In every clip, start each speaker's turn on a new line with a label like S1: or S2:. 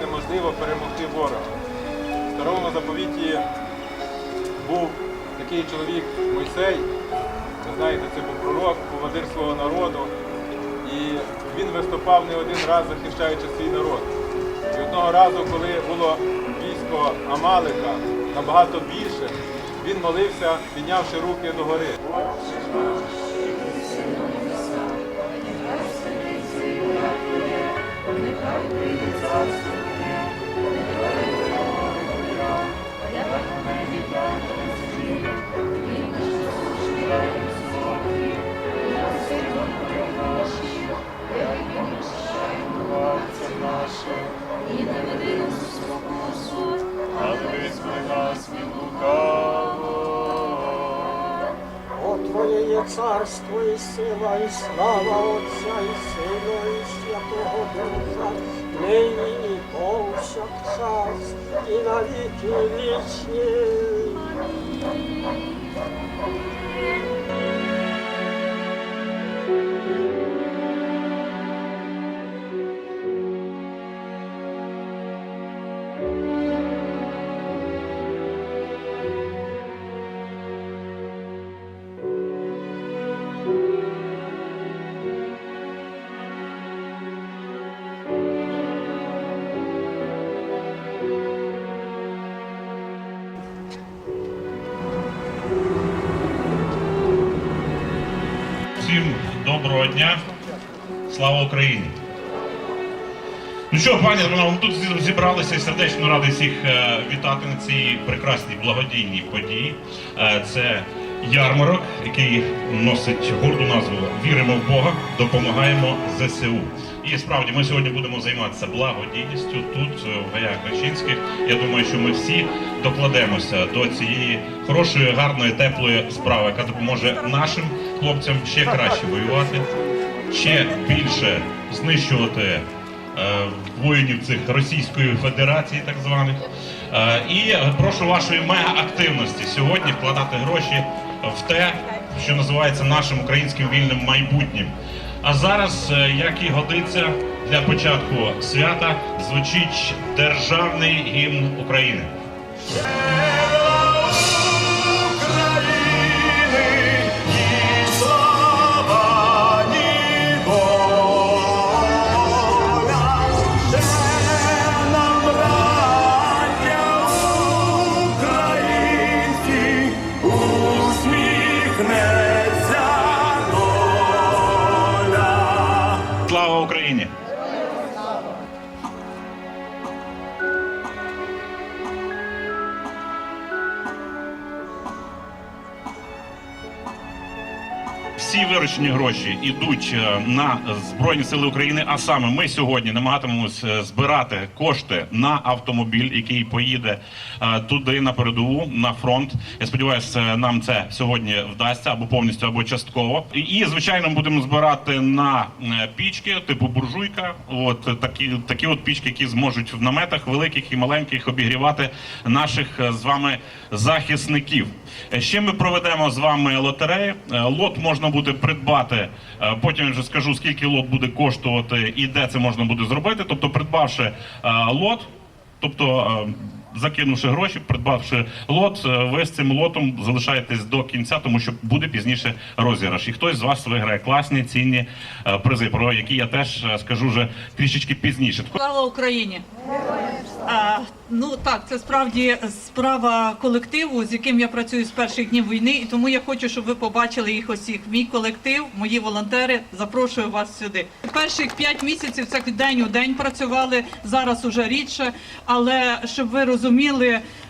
S1: неможливо перемогти ворога. В старому заповіті був такий чоловік Мойсей, ви знаєте, це був пророк, поводир свого народу. І він виступав не один раз, захищаючи свій народ. І одного разу, коли було військо Амалика набагато більше, він молився, піднявши руки догори.
S2: І
S3: царство і сила, і слава Отця, і Сина, і Святого Духа, нині і повсякчас, і навіки вічні.
S4: Дня. Слава Україні! Ну що, пані ми тут зібралися і сердечно радий всіх е, вітати на цій прекрасній благодійній події. Е, це ярмарок, який носить горду назву Віримо в Бога, допомагаємо ЗСУ. І справді ми сьогодні будемо займатися благодійністю тут, е, в гаях Гречинських. Я думаю, що ми всі докладемося до цієї хорошої, гарної, теплої справи, яка допоможе нашим хлопцям ще краще воювати, ще більше знищувати е, воїнів цих Російської Федерації, так званих. Е, і прошу вашої мега-активності сьогодні вкладати гроші в те, що називається нашим українським вільним майбутнім. А зараз, е, як і годиться для початку свята, звучить державний гімн України. Гроші йдуть е, на Збройні Сили України. А саме ми сьогодні намагатимемось е, збирати кошти на автомобіль, який поїде е, туди на передову на фронт. Я сподіваюся, нам це сьогодні вдасться або повністю, або частково. І, звичайно, будемо збирати на пічки, типу буржуйка. От такі такі от пічки, які зможуть в наметах великих і маленьких обігрівати наших з вами захисників. Ще ми проведемо з вами лотерею. Е, Лот можна буде придбати. Е, Потім я вже скажу, скільки лот буде коштувати і де це можна буде зробити. Тобто, придбавши е, лот, тобто. Закинувши гроші, придбавши лот, е, ви з цим лотом залишаєтесь до кінця, тому що буде пізніше розіграш. І хтось з вас виграє класні цінні е, призи, про які я теж е, скажу вже трішечки пізніше.
S5: Слава Україні! А, ну так, це справді справа колективу, з яким я працюю з перших днів війни, і тому я хочу, щоб ви побачили їх усіх. Мій колектив, мої волонтери. Запрошую вас сюди. Перших п'ять місяців це день у день працювали. Зараз уже рідше. Але щоб ви розуміли,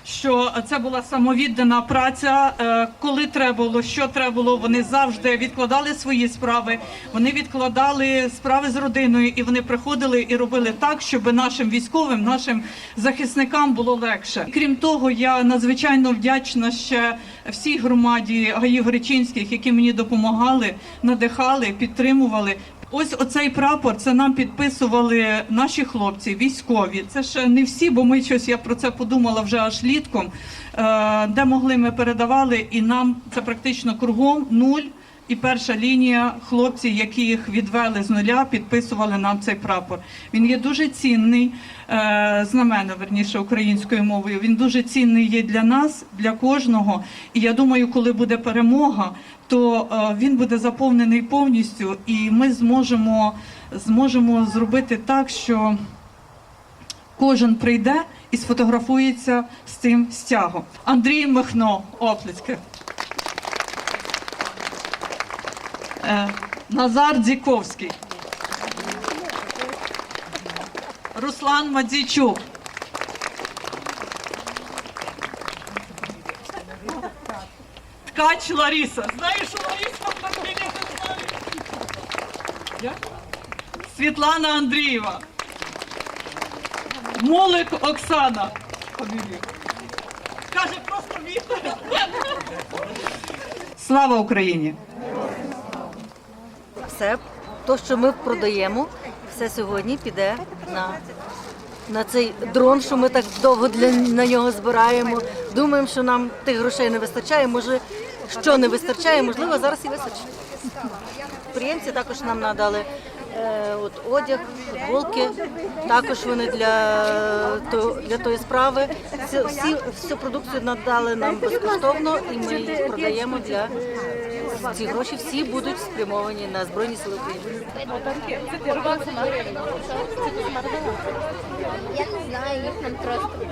S5: що це була самовіддана праця. Е, Коли треба було, що треба було, вони завжди відкладали свої справи. Вони відкладали справи з родиною, і вони приходили і робили так, щоб нашим військовим, нашим захисникам було легше. Крім того, я надзвичайно вдячна ще всій громаді Гаїв Гречинських, які мені допомагали, надихали, підтримували. Ось оцей прапор це нам підписували наші хлопці, військові. Це ще не всі, бо ми щось я про це подумала вже аж літком. Е, де могли ми передавали, і нам це практично кругом нуль і перша лінія хлопці, які їх відвели з нуля, підписували нам цей прапор. Він є дуже цінний, е, знамено, верніше, українською мовою. Він дуже цінний є для нас, для кожного. І я думаю, коли буде перемога, то е, він буде заповнений повністю, і ми зможемо, зможемо зробити так, що кожен прийде і сфотографується з цим стягом. Андрій Михно, оплески. Е, Назар Дзіковський. Руслан Мадзійчук. Ткач Лариса. Знаєш, Лариса. Як? Світлана Андрієва. Молик Оксана. Каже просто Віта. Слава Україні!
S6: все, то, що ми продаємо, все сьогодні піде на, на цей дрон, що ми так довго для, на нього збираємо. Думаємо, що нам тих грошей не вистачає. Може, що не вистачає, можливо, зараз і вистачить. Підприємці також нам надали е, от, одяг, футболки. Також вони для, то, для тої справи. Всі, всі, всю продукцію надали нам безкоштовно і ми їх продаємо для ці гроші всі будуть спрямовані на Збройні Сили України.
S7: Я не знаю, їх нам трошки.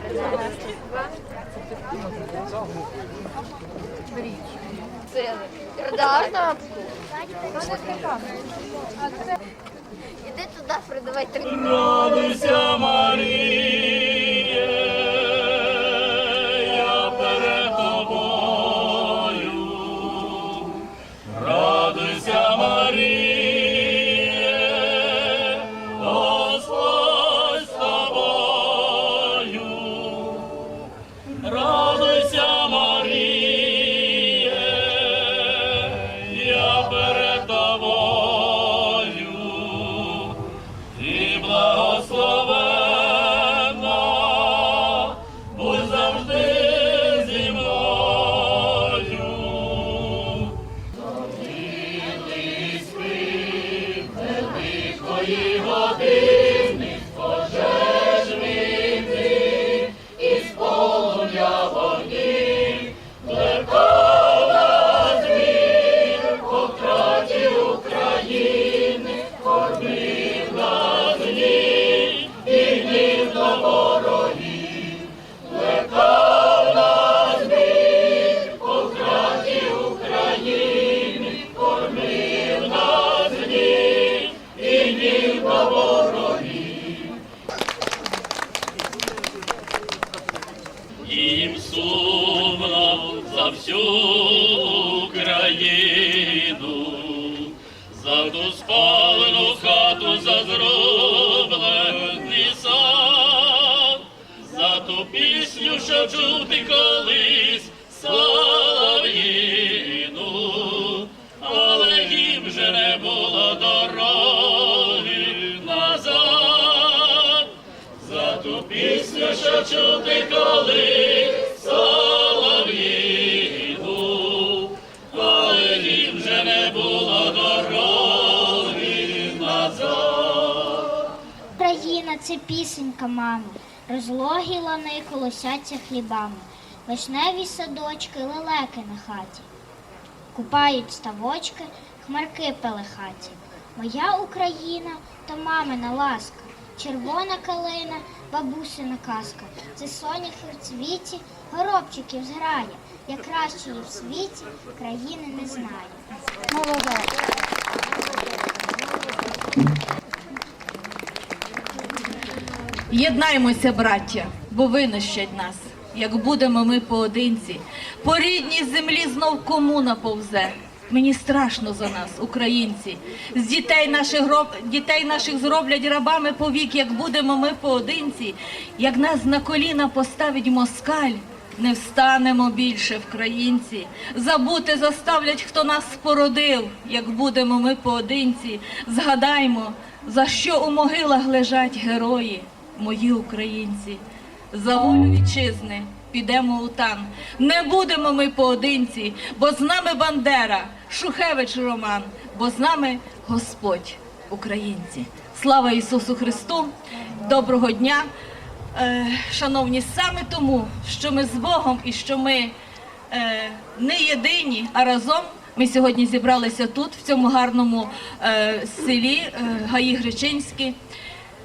S7: Сили. Продавай тапку. Іди туди, продавай три.
S2: Радуйся, Маріє, пісню, що колись солов'їну, але їм вже не було дороги назад. За ту пісню, що чути коли солов'їну, коли їм вже не було дороги назад.
S7: Україна це пісенька, мамо, розлогі лани колосяться хлібами, вишневі садочки, лелеки на хаті, купають ставочки, хмарки пелехаті. Моя Україна то мамина ласка, червона калина, бабусина казка. Це соняхи в цвіті, горобчиків зграє. Я кращої в світі країни не знаю. Молодець.
S8: Єднаймося, браття, бо винищать нас, як будемо ми поодинці. По рідній землі знов комуна повзе. Мені страшно за нас, українці. З дітей наших гроб... дітей наших зроблять рабами повік, як будемо ми поодинці. Як нас на коліна поставить москаль, не встанемо більше вкраїнці. Забути заставлять, хто нас спородив, як будемо ми поодинці. Згадаймо, за що у могилах лежать герої, мої українці, за волю вітчизни підемо у тан. Не будемо ми поодинці, бо з нами Бандера, Шухевич Роман, бо з нами Господь, українці. Слава Ісусу Христу! Доброго дня! Е, шановні, саме тому, що ми з Богом і що ми е, не єдині, а разом ми сьогодні зібралися тут, в цьому гарному е, селі Гаї Гречинські,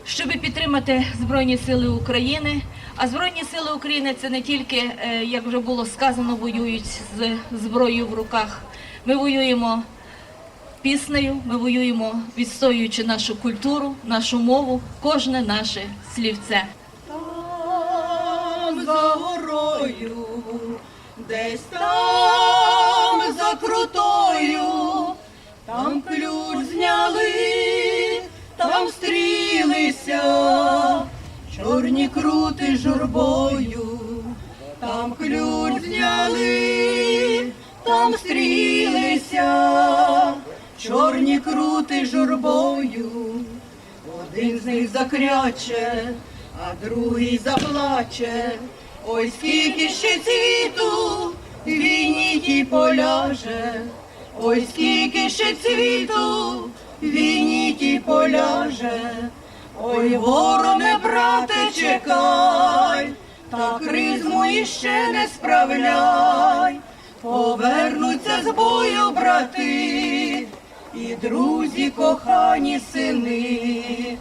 S8: щоб підтримати Збройні Сили України. А Збройні Сили України це не тільки, е, як вже було сказано, воюють з зброєю в руках. Ми воюємо піснею, ми воюємо, відстоюючи нашу культуру, нашу мову, кожне наше слівце.
S9: Там за горою, десь там за крутою, там ключ зняли, там стрілися, чорні крути журбою, там ключ зняли, там стрілися, чорні крути журбою. Один з них закряче, а другий заплаче. Ой, скільки ще цвіту війні тій поляже, ой, скільки ще цвіту тій поляже, ой, вороне, брате, чекай, та кризму іще не справляй, повернуться з бою брати і друзі, кохані сини.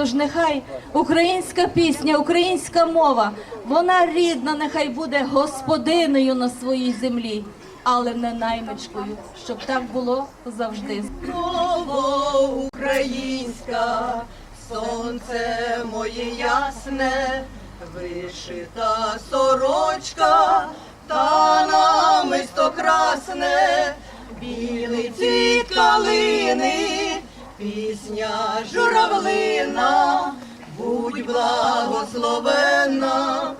S8: Тож нехай українська пісня, українська мова, вона рідна, нехай буде господинею на своїй землі, але не наймичкою, щоб так було завжди.
S9: Мова українська, сонце моє ясне, вишита сорочка, та намисто красне, білий цвіт калини, пісня журавлина, будь благословенна,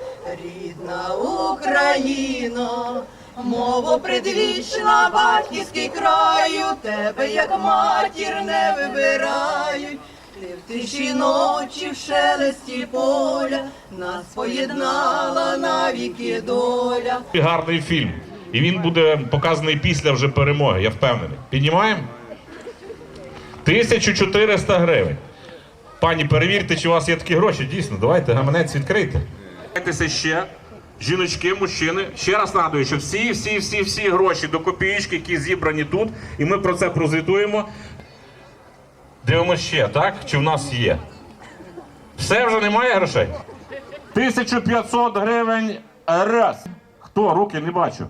S9: рідна Україно. Мова предвічна, батьківський краю, тебе як матір не вибирають. Ти в тиші ночі в шелесті поля нас поєднала навіки доля.
S4: Гарний фільм. І він буде показаний після вже перемоги, я впевнений. Піднімаємо? 1400 гривень. Пані, перевірте, чи у вас є такі гроші. Дійсно, давайте гаманець відкрийте. Дайтеся ще. Жіночки, мужчини. Ще раз нагадую, що всі, всі, всі, всі гроші до копієчки, які зібрані тут, і ми про це прозвітуємо. Дивимося ще, так? Чи в нас є? Все вже немає грошей? 1500 гривень раз. Хто? Руки не бачу.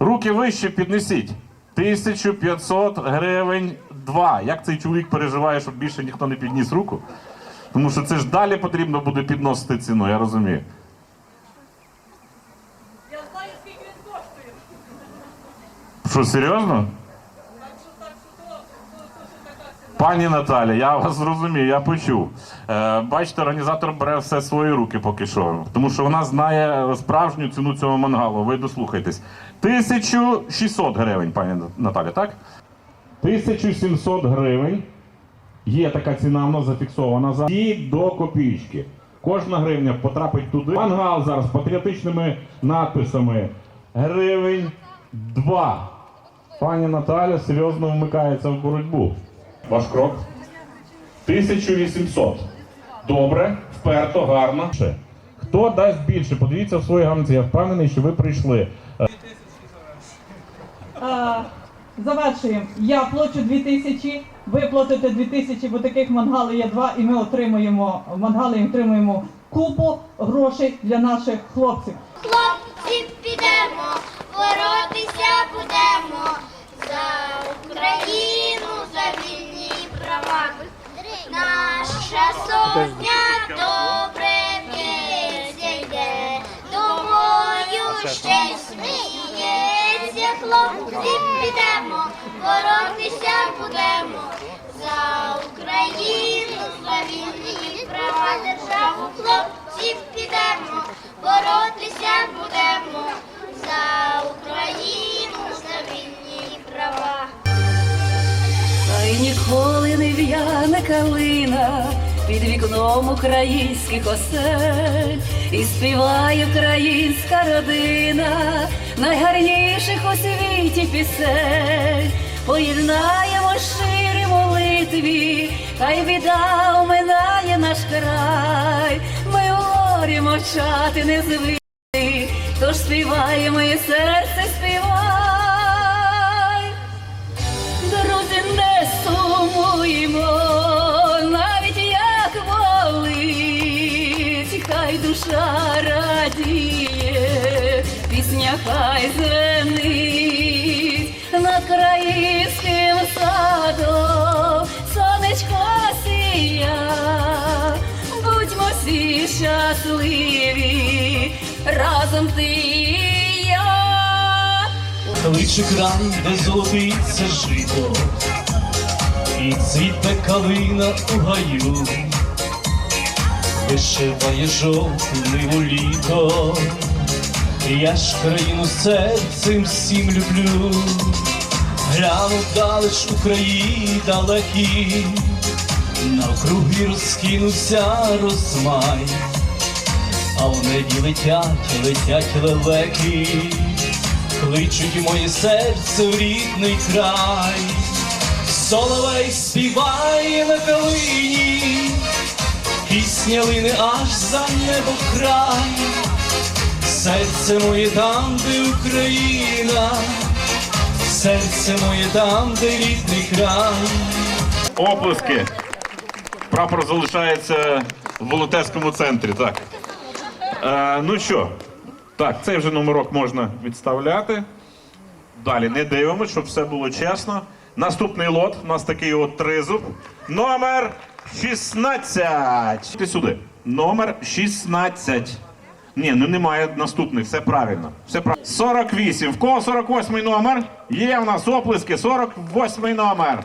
S4: Руки вище піднесіть. 1500 гривень два. Як цей чоловік переживає, щоб більше ніхто не підніс руку? Тому що це ж далі потрібно буде підносити ціну, я розумію.
S9: Я знаю, скільки він коштує.
S4: Що, серйозно? Пані Наталя, я вас зрозумів, я почув. Е, бачите, організатор бере все свої руки поки що. Тому що вона знає справжню ціну цього мангалу. Ви дослухайтесь. 1600 гривень, пані Наталя, так? 1700 гривень. Є така ціна, вона зафіксована за і до копійки. Кожна гривня потрапить туди. Мангал зараз патріотичними надписами. Гривень 2. Пані Наталя серйозно вмикається в боротьбу. Ваш крок. 1800. Добре, вперто, гарно. Хто дасть більше? Подивіться в свої гаманці. Я впевнений, що ви прийшли.
S9: Е, Завершуємо. Я плачу 2 тисячі, ви платите 2 тисячі, бо таких мангали є два, і ми отримуємо мангали і отримуємо купу грошей для наших хлопців.
S7: Хлопці підемо, боротися будемо за Україну, за вільні права. Наша сотня добре п'ється йде, думаю, ще сміється. Хлопці підемо, боротися будемо за Україну, за вільні права державу. Хлопці підемо, боротися будемо за Україну, за вільні права.
S10: Та й ніколи не в'яне калина під вікном українських осель, і співає українська родина найгарніших у світі пісень. Поєднаємо щирі молитві, хай біда оминає наш край, ми у горі мовчати не звикли, тож співаємо і серце співай. Хай звенить над країнським садом, сонечко сія, будьмо всі щасливі, разом ти і я.
S11: Кличе край, де золотиться жито, і цвіте калина у гаю, вишиває жовтниву літо, я ж країну серцем всім люблю, гляну далеч у краї далекі, навкруги розкинувся розмай, а в небі летять, летять лелеки. Кличуть моє серце в рідний край, соловей співає на калині, пісня лине аж за небо край, серце моє там, де Україна, серце моє там, де рідний край.
S4: Оплески. Прапор залишається в волонтерському центрі. Так. Е, ну що, так, цей вже номерок можна відставляти. Далі не дивимося, щоб все було чесно. Наступний лот у нас такий от тризуб. Номер 16. Ти сюди. Номер 16. Ні, ну немає наступних, все правильно. Все правильно. 48. В кого 48 номер? Є в нас оплески, 48 номер.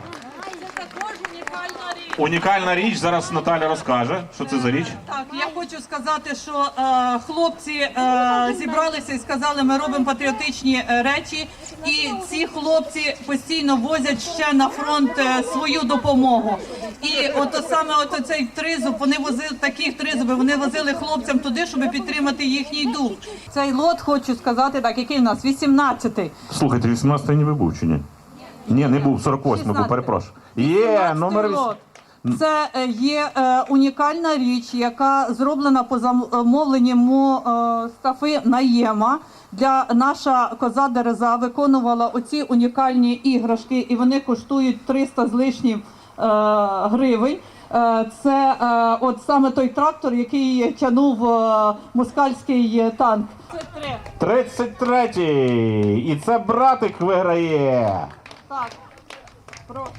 S5: Унікальна річ.
S4: Зараз Наталя розкаже, що це за річ.
S5: Так, я хочу сказати, що е, хлопці е, зібралися і сказали, ми робимо патріотичні е, речі, і ці хлопці постійно возять ще на фронт е, свою допомогу. І от саме от цей тризуб, вони возили таких тризубів, вони возили хлопцям туди, щоб підтримати їхній дух. Цей лот хочу сказати, так який в нас 18-й.
S4: Слухайте, 18 ніби був чи ні? Ні, не був, 48 був, перепрошую. Є, номер
S5: лот. Це е, є е, унікальна річ, яка зроблена по замовленню Мустафи Наєма. Для наша коза Дереза виконувала оці унікальні іграшки, і вони коштують 300 з лишнім е, гривень. Е, Це е, от саме той трактор, який тягнув е, москальський танк. Це три.
S4: 33-й. І це братик виграє.
S5: Так.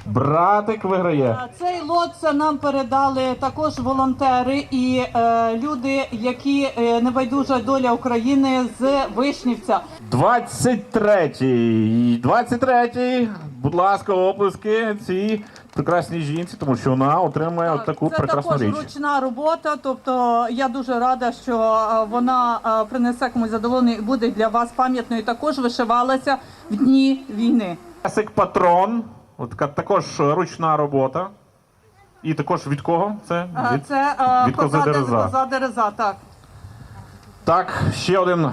S4: Братик виграє.
S5: Цей лот це нам передали також волонтери і е, люди, які е, небайдужа доля України з Вишнівця.
S4: 23-й. 23-й. Будь ласка, оплески цій прекрасній жінці, тому що вона отримує от таку
S5: це
S4: прекрасну
S5: також
S4: річ.
S5: ручна робота. Тобто я дуже рада, що е, вона е, принесе комусь задоволення і буде для вас пам'ятною. Також вишивалася в дні війни.
S4: Песик патрон. От така також ручна робота. І також від кого це? Від,
S5: Це е,
S4: від
S5: коза
S4: Дереза.
S5: Коза Дереза, так.
S4: Так, ще один е,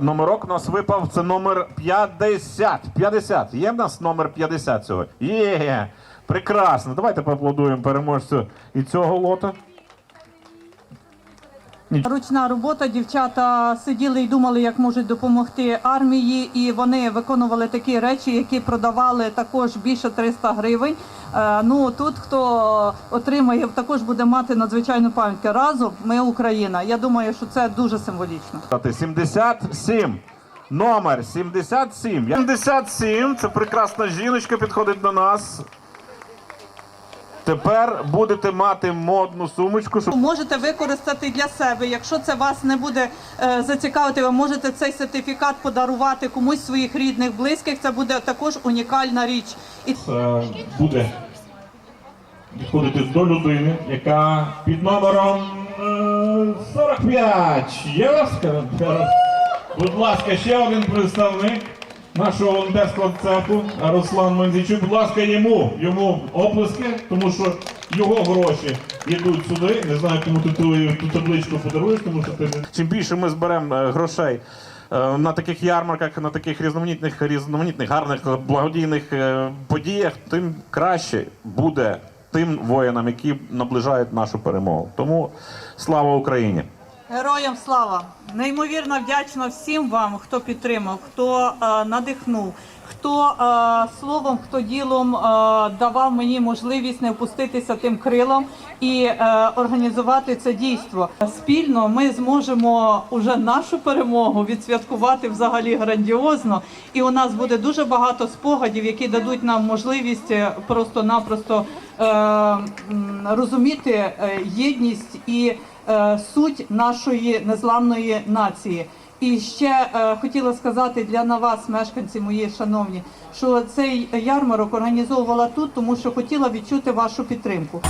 S4: номерок у нас випав. Це номер 50. 50. Є в нас номер 50 цього? Є. Прекрасно. Давайте поаплодуємо переможцю і цього лота.
S5: Ручна робота. Дівчата сиділи і думали, як можуть допомогти армії, і вони виконували такі речі, які продавали також більше 300 гривень. Е, Ну тут хто отримає, також буде мати надзвичайну пам'ятку. Разом ми Україна. Я думаю, що це дуже символічно.
S4: 77. Номер 77. 77. Це прекрасна жіночка підходить до нас. Тепер будете мати модну сумочку, щоб
S5: Можете використати для себе. Якщо це вас не буде е, зацікавити, ви можете цей сертифікат подарувати комусь своїх рідних, близьких. Це буде також унікальна річ. І
S4: е, буде підходити до людини, яка під номером е, 45. Є ласка? Будь ласка, ще один представник. Нашого волонтерського цеху Руслан Манзічук. Будь ласка, йому, йому оплески, тому що його гроші йдуть сюди. Не знаю, кому ти ту, табличку подаруєш, тому що ти чим більше ми зберемо е, грошей. е, На таких ярмарках, на таких різноманітних, різноманітних гарних благодійних е, подіях, тим краще буде тим воїнам, які наближають нашу перемогу. Тому слава Україні!
S5: Героям слава! Неймовірно вдячна всім вам, хто підтримав, хто е, надихнув, хто е, словом, хто ділом е, давав мені можливість не впуститися тим крилом і е, організувати це дійство. Спільно ми зможемо уже нашу перемогу відсвяткувати взагалі грандіозно. І у нас буде дуже багато спогадів, які дадуть нам можливість е, просто-напросто е, розуміти е, єдність і суть нашої незламної нації. І ще е, хотіла сказати для на вас, мешканці мої шановні, що цей ярмарок організовувала тут, тому що хотіла відчути вашу підтримку.